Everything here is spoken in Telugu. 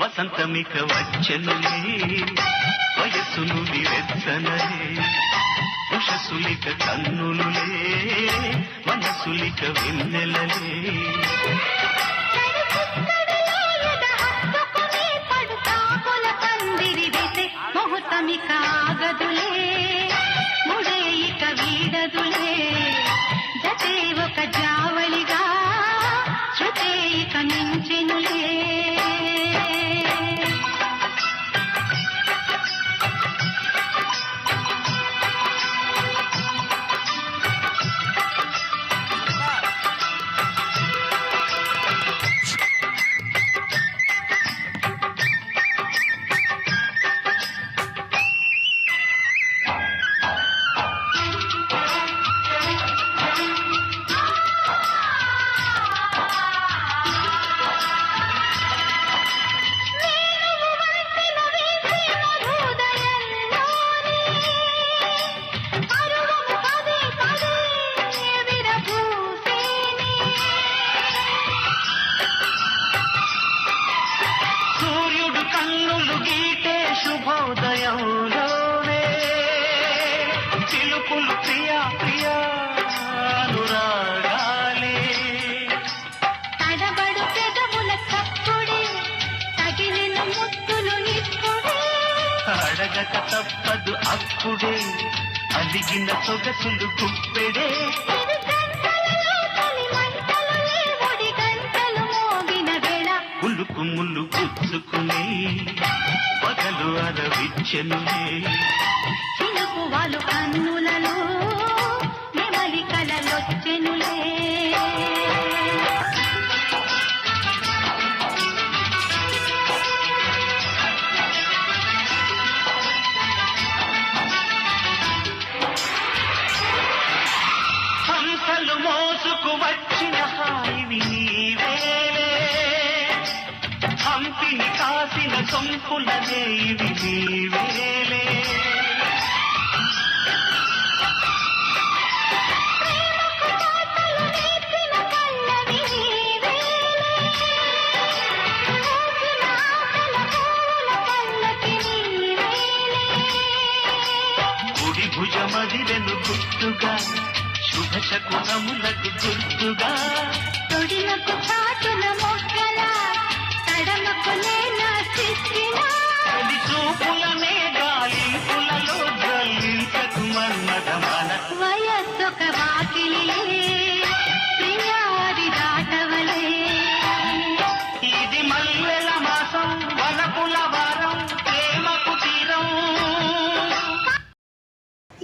వసంతమిక వచ్చనులే. వయస్సును వెచ్చనలే ఉషసులిక కన్నులులే. మనసులిక వెన్నెలలే. శుభోదయంలోనే చిలుకులు ప్రియా ప్రియా అడగక తప్పదు అప్పుడే అలిగిన సొగసులు గుప్పెడే. ముళ్ళు పుచ్చుకుని పగలు అరవిచ్చెనులే చినుకు వాళ్ళు కన్నులలో నెమలి కలలొచ్చెనులే. మోసుకు వచ్చిన హాయివి నీవేలే పల్లకి నీవేలే గుడి గుర్తుగా శుభ శకునములకు గుర్తుగా. తొడిలకు చాటు